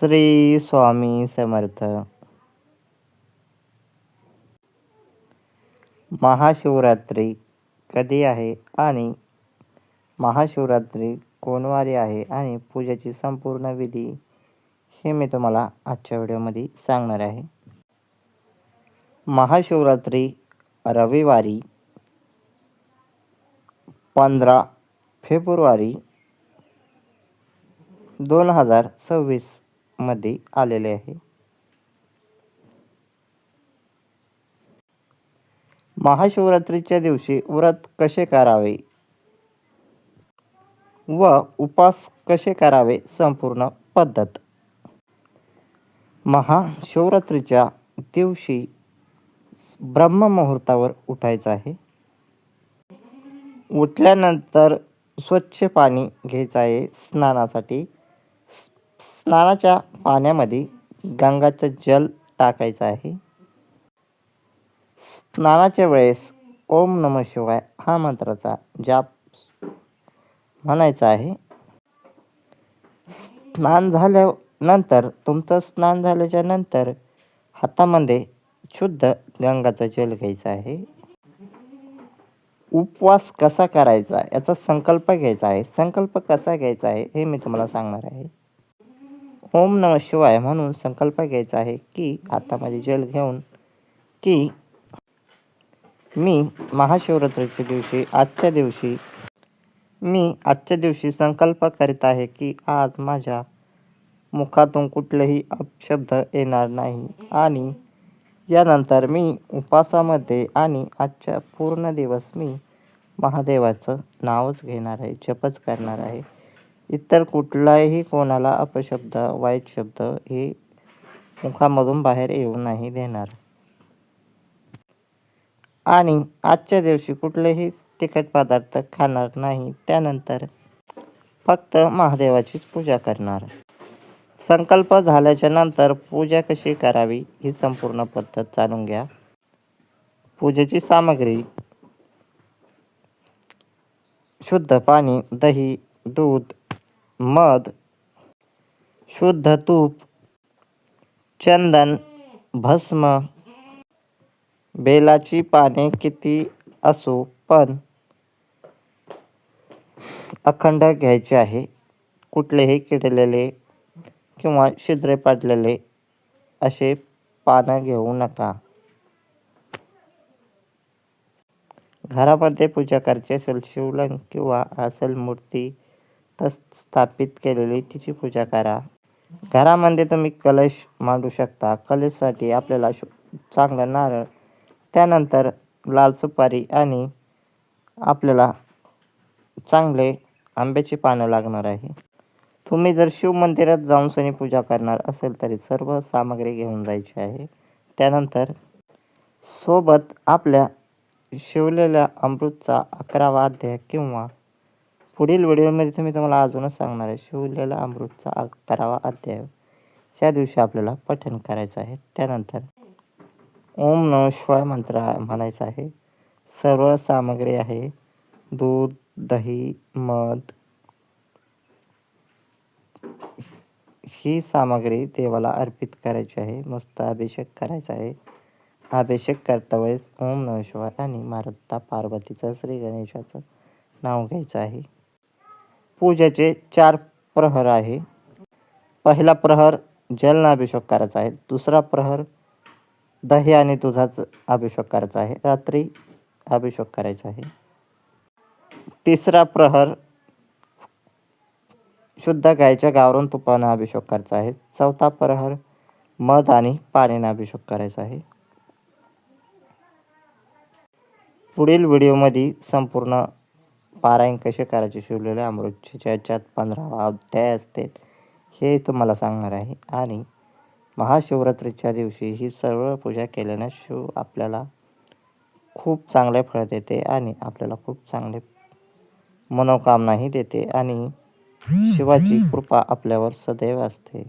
श्री स्वामी समर्थ. महाशिवरात्री कधी आहे आणि महाशिवरात्री कोणवारी आहे आणि पूजेची संपूर्ण विधी हे मी तुम्हाला आजच्या व्हिडिओमध्ये सांगणार आहे. महाशिवरात्री रविवारी पंधरा फेब्रुवारी दोन हजार सव्वीसमध्ये आलेले आहे. महाशिवरात्रीच्या दिवशी व्रत कसे करावे? व उपास कसे करावे? संपूर्ण पद्धत. महाशिवरात्रीच्या दिवशी ब्रह्ममुहूर्तावर उठायचं आहे. उठल्यानंतर स्वच्छ पाणी घ्यायचं आहे. स्नानासाठी स्नानाच्या पाण्यामध्ये गंगाचं जल टाकायचं आहे. स्नानाच्या वेळेस ओम नम शिवाय हा मंत्राचा जाप म्हणायचा आहे. स्नान झाल्यानंतर तुमचं स्नान झाल्याच्यानंतर हातामध्ये शुद्ध गंगाचं जल घ्यायचं आहे. उपवास कसा करायचा याचा संकल्प घ्यायचा आहे. संकल्प कसा घ्यायचा आहे हे मी तुम्हाला सांगणार आहे. ओम नम शिवाय म्हणून संकल्प घ्यायचा आहे की आता माझी जल घेऊन की मी महाशिवरात्रीच्या दिवशी आजच्या दिवशी मी आजच्या दिवशी संकल्प करीत आहे की आज माझ्या मुखातून कुठलेही अपशब्द येणार नाही. आणि यानंतर मी उपासामध्ये आणि आजच्या पूर्ण दिवस मी महादेवाचं नावच घेणार आहे जपच करणार आहे. इतर कुठलाही कोणाला अपशब्द वाईट शब्द हे मुखामधून बाहेर येऊ नाही देणार. आणि आजच्या दिवशी कुठलेही तिखट पदार्थ खाणार नाही त्यानंतर फक्त महादेवाचीच पूजा करणार. संकल्प झाल्याच्यानंतर पूजा कशी करावी ही संपूर्ण पद्धत जाणून घ्या. पूजेची सामग्री शुद्ध पाणी दही दूध मध शुद्ध तूप चंदन भस्म बेलाची पाने किती असो पण अखंड घ्यायचे आहे. कुठलेही किडलेले किंवा छिद्रे पडलेले असे पानं घेऊ नका. घरामध्ये पूजा करायची असेल शिवलिंग किंवा असेल मूर्ती स्थापित केलेली तिची पूजा करा. घरामध्ये तुम्ही कलश मांडू शकता. कलशसाठी आपल्याला चांगला नारळ त्यानंतर लाल सुपारी आणि आपल्याला चांगले आंब्याची पानं लागणार आहे. तुम्ही जर शिव मंदिरात जाऊन सनी पूजा करणार असेल तरी सर्व सामग्री घेऊन जायची आहे. त्यानंतर सोबत आपल्या शिवलेल्या अमृतचा अकरावा अध्याय किंवा पुढील व्हिडिओमध्ये तुम्ही तुम्हाला अजूनच सांगणार आहे शिवलेला अमृतचा अकरावा अध्याय. त्या दिवशी आपल्याला पठण करायचं आहे. त्यानंतर ओम नम शिवाय मंत्र म्हणायचा आहे. सर्व सामग्री आहे. दूध दही मध ही सामग्री देवाला अर्पित करायची आहे. मस्त अभिषेक करायचा आहे. अभिषेक करता वेळेस ओम नम शिवाय आणि मारुता पार्वतीचं श्री गणेशाचं नाव घ्यायचं आहे. पूजेचे चार प्रहर आहे. पहिला प्रहर जलनाभिषेक करायचा आहे. दुसरा प्रहर दही आणि दुधाचं अभिषेक करायचा आहे. रात्री अभिषेक करायचा आहे. तिसरा प्रहर शुद्ध गायच्या गावरून तुपानं अभिषेक करायचा आहे. चौथा प्रहर मध आणि पाण्याने अभिषेक करायचा आहे. पुढील व्हिडिओमध्ये संपूर्ण पारायण कसे करायचे? शिवलेले अमृतच्या याच्यात पंधरा अध्याय असते हे तुम्हाला सांगणार आहे. आणि महाशिवरात्रीच्या दिवशी ही सर्व पूजा केल्याने शिव आपल्याला खूप चांगले फळ देते आणि आपल्याला खूप चांगले मनोकामनाही देते. आणि शिवाची कृपा आपल्यावर सदैव असते.